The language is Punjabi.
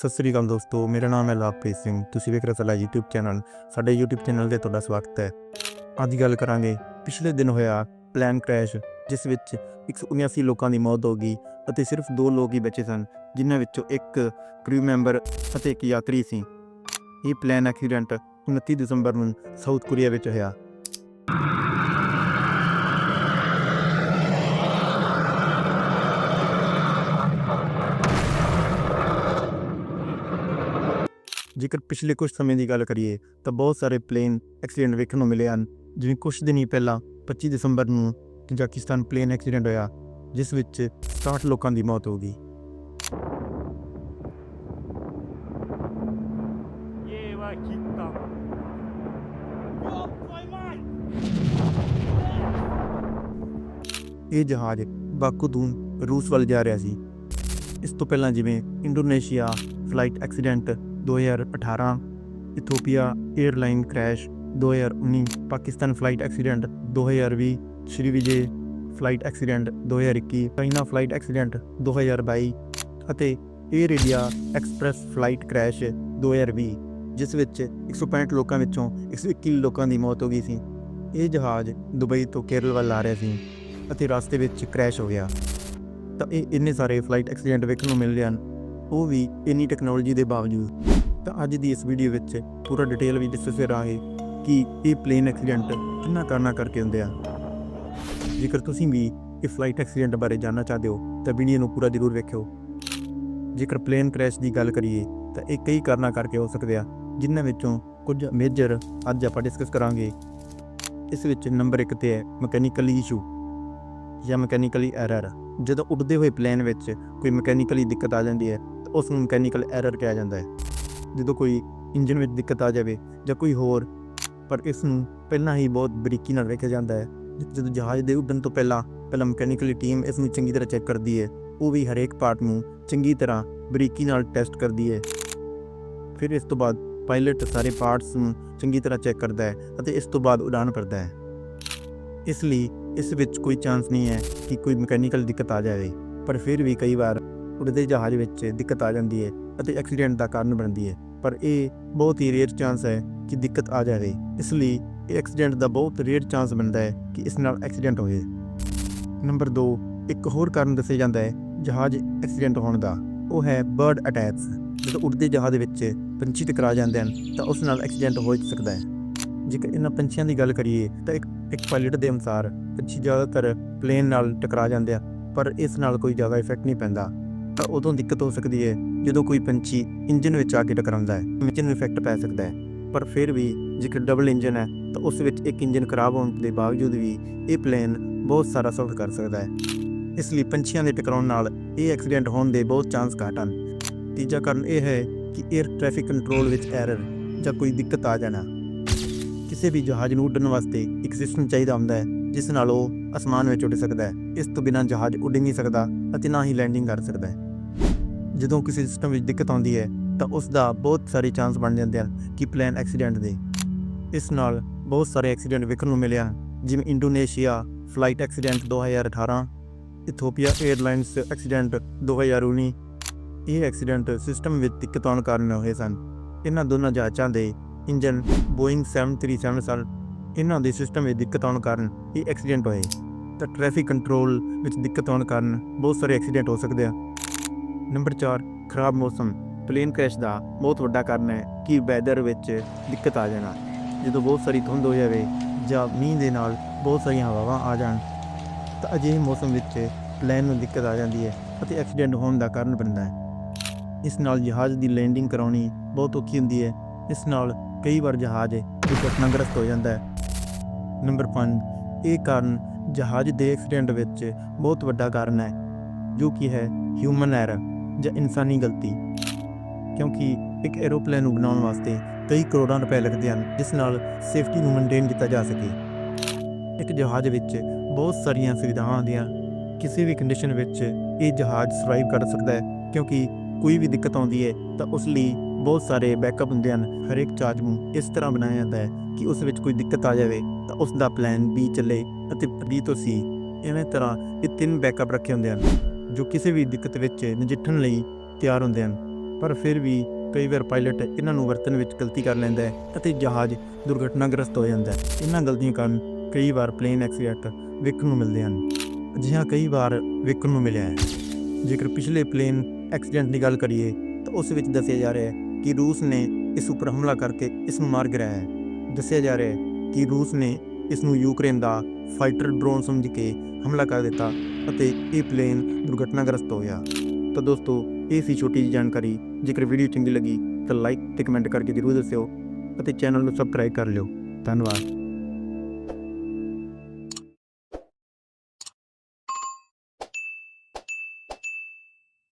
ਸਤਿ ਸ੍ਰੀ ਅਕਾਲ ਦੋਸਤੋ, ਮੇਰਾ ਨਾਮ ਹੈ ਲਵਪ੍ਰੀਤ ਸਿੰਘ। ਤੁਸੀਂ ਵੇਖ ਰਹੇ ਹੋ ਸਾਡਾ YouTube ਚੈਨਲ ਸਾਡੇ YouTube ਚੈਨਲ ਤੇ ਤੁਹਾਡਾ ਸਵਾਗਤ ਹੈ। ਅੱਜ ਗੱਲ ਕਰਾਂਗੇ, ਪਿਛਲੇ ਦਿਨ ਹੋਇਆ ਪਲਾਨ ਕ੍ਰੈਸ਼ ਜਿਸ ਵਿੱਚ 179 ਲੋਕਾਂ ਦੀ ਮੌਤ ਹੋ ਗਈ ਅਤੇ ਸਿਰਫ ਦੋ ਲੋਕ ਹੀ ਬਚੇ ਸਨ, ਜਿਨ੍ਹਾਂ ਵਿੱਚੋਂ ਇੱਕ ਕਰੂ ਮੈਂਬਰ ਅਤੇ ਇੱਕ ਯਾਤਰੀ ਸੀ। ਇਹ ਪਲਾਨ ਐਕਸੀਡੈਂਟ 29 ਦਸੰਬਰ ਨੂੰ ਸਾਊਥ ਕੋਰੀਆ ਵਿੱਚ ਹੋਇਆ। ਜੇਕਰ ਪਿਛਲੇ ਕੁਝ ਸਮੇਂ ਦੀ ਗੱਲ ਕਰੀਏ, ਤਾਂ ਬਹੁਤ ਸਾਰੇ ਪਲੇਨ ਐਕਸੀਡੈਂਟ ਵੇਖਣ ਨੂੰ ਮਿਲੇ ਹਨ। ਜਿਵੇਂ ਕੁਝ ਦਿਨੀ ਪਹਿਲਾਂ 25 ਦਸੰਬਰ ਨੂੰ ਕਜ਼ਾਕਿਸਤਾਨ ਪਲੇਨ ਐਕਸੀਡੈਂਟ ਹੋਇਆ, ਜਿਸ ਵਿੱਚ 60 ਲੋਕਾਂ ਦੀ ਮੌਤ ਹੋ ਗਈ। ਇਹ ਜਹਾਜ਼ ਬਾਕੂ ਰੂਸ ਵੱਲ ਜਾ ਰਿਹਾ ਸੀ। ਇਸ ਤੋਂ ਪਹਿਲਾਂ ਜਿਵੇਂ Indonesia flight accident 2018 Ethiopia airline crash 2019 Pakistan flight accident 2020 Sriwijaya flight accident 2021 China flight accident 2022 ਅਤੇ air India express flight crash 2020 ਜਿਸ ਵਿੱਚ 165 ਲੋਕਾਂ ਵਿੱਚੋਂ 121 ਲੋਕਾਂ ਦੀ ਮੌਤ ਹੋ ਗਈ ਸੀ। ਇਹ ਜਹਾਜ਼ ਦੁਬਈ ਤੋਂ ਕੇਰਲ ਵੱਲ ਆ ਰਿਹਾ ਸੀ ਅਤੇ ਰਸਤੇ ਵਿੱਚ ਕ੍ਰੈਸ਼ ਹੋ ਗਿਆ। ਤਾਂ ਇਹ ਇੰਨੇ ਸਾਰੇ ਫਲਾਈਟ ਐਕਸੀਡੈਂਟ ਵੇਖਣ ਨੂੰ ਮਿਲ ਰਹੇ ਹਨ। ਉਹ ਵੀ ਇੰਨੀ ਟੈਕਨੋਲੋਜੀ ਦੇ ਬਾਵਜੂਦ। ਤਾਂ ਅੱਜ ਦੀ ਇਸ ਵੀਡੀਓ ਵਿੱਚ ਪੂਰਾ ਡਿਟੇਲ ਵੀ ਡਿਸਕਸ ਕਰਾਂਗੇ ਕਿ ਇਹ ਪਲੇਨ ਐਕਸੀਡੈਂਟ ਕਿੰਨਾ ਕਰਨਾ ਕਰਕੇ ਹੁੰਦੇ ਆ। ਜੇਕਰ ਤੁਸੀਂ ਵੀ ਇਹ ਫਲਾਈਟ ਐਕਸੀਡੈਂਟ ਬਾਰੇ ਜਾਣਨਾ ਚਾਹਦੇ ਹੋ, ਤਾਂ ਵੀਡੀਓ ਨੂੰ ਪੂਰਾ ਜ਼ਰੂਰ ਵੇਖਿਓ। ਜੇਕਰ ਪਲੇਨ ਕ੍ਰੈਸ਼ ਦੀ ਗੱਲ ਕਰੀਏ, ਤਾਂ ਇਹ ਕਈ ਕਾਰਨਾਂ ਕਰਕੇ ਹੋ ਸਕਦੇ ਆ, ਜਿਨ੍ਹਾਂ ਵਿੱਚੋਂ ਕੁਝ ਮੇਜਰ ਅੱਜ ਆਪਾਂ ਡਿਸਕਸ ਕਰਾਂਗੇ। ਇਸ ਵਿੱਚ ਨੰਬਰ 1 ਤੇ ਹੈ ਮਕੈਨੀਕਲ ਇਸ਼ੂ ਜਾਂ ਮਕੈਨੀਕਲੀ ਐਰਰ ਜਦੋਂ ਉੱਡਦੇ ਹੋਏ ਪਲੇਨ ਵਿੱਚ ਕੋਈ ਮਕੈਨੀਕਲੀ ਦਿੱਕਤ ਆ ਜਾਂਦੀ ਹੈ ਉਸ ਨੂੰ ਮਕੈਨੀਕਲ ਐਰਰ ਕਿਹਾ ਜਾਂਦਾ ਹੈ। ਜਦੋਂ ਕੋਈ ਇੰਜਨ ਵਿੱਚ ਦਿੱਕਤ ਆ ਜਾਵੇ ਜਾਂ ਕੋਈ ਹੋਰ, ਪਰ ਇਸ ਨੂੰ ਪਹਿਲਾਂ ਹੀ ਬਹੁਤ ਬਰੀਕੀ ਨਾਲ ਵੇਖਿਆ ਜਾਂਦਾ ਹੈ। ਜਦੋਂ ਜਹਾਜ਼ ਦੇ ਉੱਡਣ ਤੋਂ ਪਹਿਲਾਂ ਪਹਿਲਾਂ ਮਕੈਨੀਕਲੀ ਟੀਮ ਇਸ ਨੂੰ ਚੰਗੀ ਤਰ੍ਹਾਂ ਚੈੱਕ ਕਰਦੀ ਹੈ। ਉਹ ਵੀ ਹਰੇਕ ਪਾਰਟ ਨੂੰ ਚੰਗੀ ਤਰ੍ਹਾਂ ਬਰੀਕੀ ਨਾਲ ਟੈਸਟ ਕਰਦੀ ਹੈ। ਫਿਰ ਇਸ ਤੋਂ ਬਾਅਦ ਪਾਇਲਟ ਸਾਰੇ ਪਾਰਟਸ ਨੂੰ ਚੰਗੀ ਤਰ੍ਹਾਂ ਚੈੱਕ ਕਰਦਾ ਹੈ ਅਤੇ ਇਸ ਤੋਂ ਬਾਅਦ ਉਡਾਨ ਭਰਦਾ ਹੈ। ਇਸ ਲਈ ਇਸ ਵਿੱਚ ਕੋਈ ਚਾਂਸ ਨਹੀਂ ਹੈ ਕਿ ਕੋਈ ਮਕੈਨੀਕਲ ਦਿੱਕਤ ਆ ਜਾਵੇ, ਪਰ ਫਿਰ ਵੀ ਕਈ ਵਾਰ ਉਡਦੇ ਜਹਾਜ਼ ਵਿੱਚ ਦਿੱਕਤ ਆ ਜਾਂਦੀ ਹੈ ਅਤੇ ਐਕਸੀਡੈਂਟ ਦਾ ਕਾਰਨ ਬਣਦੀ ਹੈ। ਪਰ ਇਹ ਬਹੁਤ ਹੀ ਰੇਅਰ ਚਾਂਸ ਹੈ ਕਿ ਦਿੱਕਤ ਆ ਜਾਵੇ। ਇਸ ਲਈ ਇਹ ਐਕਸੀਡੈਂਟ ਦਾ ਬਹੁਤ ਰੇਅਰ ਚਾਂਸ ਬਣਦਾ ਹੈ ਕਿ ਇਸ ਨਾਲ ਐਕਸੀਡੈਂਟ ਹੋਵੇ। ਨੰਬਰ 2 ਇੱਕ ਹੋਰ ਕਾਰਨ ਦੱਸਿਆ ਜਾਂਦਾ ਹੈ ਜਹਾਜ਼ ਐਕਸੀਡੈਂਟ ਹੋਣ ਦਾ। ਉਹ ਹੈ ਬਰਡ ਅਟੈਕਸ ਜਦੋਂ ਉੱਡਦੇ ਜਹਾਜ਼ ਵਿੱਚ ਪੰਛੀ ਟਕਰਾ ਜਾਂਦੇ ਹਨ, ਤਾਂ ਉਸ ਨਾਲ ਐਕਸੀਡੈਂਟ ਹੋ ਸਕਦਾ ਹੈ। ਜੇਕਰ ਇਹਨਾਂ ਪੰਛੀਆਂ ਦੀ ਗੱਲ ਕਰੀਏ, ਤਾਂ ਇੱਕ ਇੱਕ ਪਾਇਲਟ ਦੇ ਅਨੁਸਾਰ ਪੰਛੀ ਜ਼ਿਆਦਾਤਰ ਪਲੇਨ ਨਾਲ ਟਕਰਾ ਜਾਂਦੇ ਆ, ਪਰ ਇਸ ਨਾਲ ਕੋਈ ਜ਼ਿਆਦਾ ਇਫੈਕਟ ਨਹੀਂ ਪੈਂਦਾ। ਤਾਂ ਉਦੋਂ ਦਿੱਕਤ ਹੋ ਸਕਦੀ ਹੈ ਜਦੋਂ ਕੋਈ ਪੰਛੀ ਇੰਜਨ ਵਿੱਚ ਆ ਕੇ ਟਕਰਾਉਂਦਾ ਹੈ ਇੰਜਨ ਨੂੰ ਇਫੈਕਟ ਪੈ ਸਕਦਾ ਹੈ ਪਰ ਫਿਰ ਵੀ ਜੇਕਰ ਡਬਲ ਇੰਜਨ ਹੈ ਤਾਂ ਉਸ ਵਿੱਚ ਇੱਕ ਇੰਜਨ ਖਰਾਬ ਹੋਣ ਦੇ ਬਾਵਜੂਦ ਵੀ ਇਹ ਪਲੇਨ ਬਹੁਤ ਸਾਰਾ ਸਫ਼ਰ ਕਰ ਸਕਦਾ ਹੈ ਇਸ ਲਈ ਪੰਛੀਆਂ ਦੇ ਟਕਰਾਉਣ ਨਾਲ ਇਹ ਐਕਸੀਡੈਂਟ ਹੋਣ ਦੇ ਬਹੁਤ ਚਾਂਸ ਘੱਟ ਹਨ। ਤੀਜਾ ਕਾਰਨ ਇਹ ਹੈ ਕਿ 에ਅਰ ਟ੍ਰੈਫਿਕ ਕੰਟਰੋਲ ਵਿੱਚ ਐਰਰ ਜਾਂ ਕੋਈ ਦਿੱਕਤ ਆ ਜਾਣਾ। ਕਿਸੇ ਵੀ ਜਹਾਜ਼ ਨੂੰ ਉੱਡਣ ਵਾਸਤੇ ਇੱਕ ਸਿਸਟਮ ਚਾਹੀਦਾ ਹੁੰਦਾ ਹੈ ਜਿਸ ਨਾਲ ਉਹ ਅਸਮਾਨ ਵਿੱਚ ਉੱਡ ਸਕਦਾ ਹੈ ਇਸ ਤੋਂ ਬਿਨਾਂ ਜਹਾਜ਼ ਉੱਡ ਨਹੀਂ ਸਕਦਾ ਅਤੇ ਨਾ ਹੀ ਲੈਂਡਿੰਗ ਕਰ ਸਕਦਾ ਹੈ ਜਦੋਂ ਕਿਸੇ ਸਿਸਟਮ ਵਿੱਚ ਦਿੱਕਤ ਆਉਂਦੀ ਹੈ, ਤਾਂ ਉਸ ਦਾ ਬਹੁਤ ਸਾਰੇ ਚਾਂਸ ਬਣ ਜਾਂਦੇ ਹਨ ਕਿ ਪਲੇਨ ਐਕਸੀਡੈਂਟ ਦੇ। ਇਸ ਨਾਲ ਬਹੁਤ ਸਾਰੇ ਐਕਸੀਡੈਂਟ ਵੇਖਣ ਨੂੰ ਮਿਲੇ ਹਨ, ਜਿਵੇਂ Indonesia flight accident 2018 Ethiopia airlines accident 2019 ਇਹ ਐਕਸੀਡੈਂਟ ਸਿਸਟਮ ਵਿੱਚ ਦਿੱਕਤ ਆਉਣ ਕਾਰਨ ਹੋਏ ਸਨ। ਇਹਨਾਂ ਦੋਨਾਂ ਜਹਾਜ਼ਾਂ ਦੇ ਇੰਜਨ ਬੋਇੰਗ 737 ਸਨ ਇਹਨਾਂ ਦੇ ਸਿਸਟਮ ਵਿੱਚ ਦਿੱਕਤ ਆਉਣ ਕਾਰਨ ਇਹ ਐਕਸੀਡੈਂਟ ਹੋਏ। ਤਾਂ ਟ੍ਰੈਫਿਕ ਕੰਟਰੋਲ ਵਿੱਚ ਦਿੱਕਤ ਆਉਣ ਕਾਰਨ ਬਹੁਤ ਸਾਰੇ ਐਕਸੀਡੈਂਟ ਹੋ ਸਕਦੇ ਆ ਨੰਬਰ 4 ਖਰਾਬ ਮੌਸਮ, ਪਲੇਨ ਕ੍ਰੈਸ਼ ਦਾ ਬਹੁਤ ਵੱਡਾ ਕਾਰਨ ਹੈ ਕਿ ਵੈਦਰ ਵਿੱਚ ਦਿੱਕਤ ਆ ਜਾਣਾ। ਜਦੋਂ ਬਹੁਤ ਸਾਰੀ ਧੁੰਦ ਹੋ ਜਾਵੇ ਜਾਂ ਮੀਂਹ ਦੇ ਨਾਲ ਬਹੁਤ ਸਾਰੀਆਂ ਹਵਾਵਾਂ ਆ ਜਾਣ, ਤਾਂ ਅਜਿਹੇ ਮੌਸਮ ਵਿੱਚ ਪਲੇਨ ਨੂੰ ਦਿੱਕਤ ਆ ਜਾਂਦੀ ਹੈ ਅਤੇ ਐਕਸੀਡੈਂਟ ਹੋਣ ਦਾ ਕਾਰਨ ਬਣਦਾ ਹੈ। ਇਸ ਨਾਲ ਜਹਾਜ਼ ਦੀ ਲੈਂਡਿੰਗ ਕਰਾਉਣੀ ਬਹੁਤ ਔਖੀ ਹੁੰਦੀ ਹੈ। ਇਸ ਨਾਲ ਕਈ ਵਾਰ ਜਹਾਜ਼ ਦੁਰਘਟਨਾਗ੍ਰਸਤ ਹੋ ਜਾਂਦਾ ਹੈ। ਨੰਬਰ 5 ਇਹ ਕਾਰਨ ਜਹਾਜ਼ ਦੇ ਐਕਸੀਡੈਂਟ ਵਿੱਚ ਬਹੁਤ ਵੱਡਾ ਕਾਰਨ ਹੈ, ਜੋ ਕਿ ਹੈ ਹਿਊਮਨ ਐਰਰ ਜਾਂ ਇਨਸਾਨੀ ਗਲਤੀ। ਕਿਉਂਕਿ ਇੱਕ ਐਰੋਪਲੇਨ ਨੂੰ ਬਣਾਉਣ ਵਾਸਤੇ ਕਈ ਕਰੋੜਾਂ ਰੁਪਏ ਲੱਗਦੇ ਹਨ, ਜਿਸ ਨਾਲ ਸੇਫਟੀ ਨੂੰ ਮੇਨਟੇਨ ਕੀਤਾ ਜਾ ਸਕੇ। ਇੱਕ ਜਹਾਜ਼ ਵਿੱਚ ਬਹੁਤ ਸਾਰੀਆਂ ਸੁਵਿਧਾਵਾਂ ਹੁੰਦੀਆਂ ਕਿਸੇ ਵੀ ਕੰਡੀਸ਼ਨ ਵਿੱਚ ਇਹ ਜਹਾਜ਼ ਸਰਵਾਈਵ ਕਰ ਸਕਦਾ ਹੈ। ਕਿਉਂਕਿ ਕੋਈ ਵੀ ਦਿੱਕਤ ਆਉਂਦੀ ਹੈ, ਤਾਂ ਉਸ ਲਈ ਬਹੁਤ ਸਾਰੇ ਬੈਕਅਪ ਹੁੰਦੇ ਹਨ। ਹਰੇਕ ਚਾਰਜ ਨੂੰ ਇਸ ਤਰ੍ਹਾਂ ਬਣਾਇਆ ਜਾਂਦਾ ਹੈ ਕਿ ਉਸ ਵਿੱਚ ਕੋਈ ਦਿੱਕਤ ਆ ਜਾਵੇ, ਤਾਂ ਉਸ ਦਾ ਪਲਾਨ B ਚੱਲੇ ਅਤੇ B ਤੋਂ C ਇਵੇਂ ਤਰ੍ਹਾਂ ਇਹ ਤਿੰਨ ਬੈਕਅਪ ਰੱਖੇ ਹੁੰਦੇ ਹਨ। ਜੋ ਕਿਸੇ ਵੀ ਦਿੱਕਤ ਵਿੱਚ ਨਜਿੱਠਣ ਲਈ ਤਿਆਰ ਹੁੰਦੇ ਹਨ। ਪਰ ਫਿਰ ਵੀ ਕਈ ਵਾਰ ਪਾਇਲਟ ਇਹਨਾਂ ਨੂੰ ਵਰਤਣ ਵਿੱਚ ਗਲਤੀ ਕਰ ਲੈਂਦਾ ਹੈ ਅਤੇ ਜਹਾਜ਼ ਦੁਰਘਟਨਾਗ੍ਰਸਤ ਹੋ ਜਾਂਦਾ ਹੈ। ਇਹਨਾਂ ਗਲਤੀਆਂ ਕਾਰਨ ਕਈ ਵਾਰ ਪਲੇਨ ਐਕਸੀਡੈਂਟ ਵੇਖਣ ਨੂੰ ਮਿਲਦੇ ਹਨ, ਅਜਿਹਾ ਕਈ ਵਾਰ ਵੇਖਣ ਨੂੰ ਮਿਲਿਆ ਹੈ। ਜੇਕਰ ਪਿਛਲੇ ਪਲੇਨ ਐਕਸੀਡੈਂਟ ਦੀ ਗੱਲ ਕਰੀਏ, ਤਾਂ ਉਸ ਵਿੱਚ ਦੱਸਿਆ ਜਾ ਰਿਹਾ ਹੈ ਕਿ ਰੂਸ ਨੇ ਇਸ ਉੱਪਰ ਹਮਲਾ ਕਰਕੇ ਇਸ ਨੂੰ ਮਾਰ ਗਿਰਾਇਆ ਹੈ। ਦੱਸਿਆ ਜਾ ਰਿਹਾ ਹੈ ਕਿ ਰੂਸ ਨੇ ਇਸ ਨੂੰ ਯੂਕਰੇਨ ਦਾ ਫਾਈਟਰ ਡਰੋਨ ਸਮਝ ਕੇ ਹਮਲਾ ਕਰ ਦਿੱਤਾ ਅਤੇ ਇਹ ਪਲੇਨ ਦੁਰਘਟਨਾਗ੍ਰਸਤ ਹੋਇਆ। ਤਾਂ ਦੋਸਤੋ, ਇਹ ਸੀ ਛੋਟੀ ਜਿਹੀ ਜਾਣਕਾਰੀ। ਜੇਕਰ ਵੀਡੀਓ ਚੰਗੀ ਲੱਗੀ, ਤਾਂ ਲਾਈਕ ਤੇ ਕਮੈਂਟ ਕਰਕੇ ਜਰੂਰ ਦੱਸਿਓ ਅਤੇ ਚੈਨਲ ਨੂੰ ਸਬਸਕ੍ਰਾਈਬ ਕਰ ਲਿਓ। ਧੰਨਵਾਦ।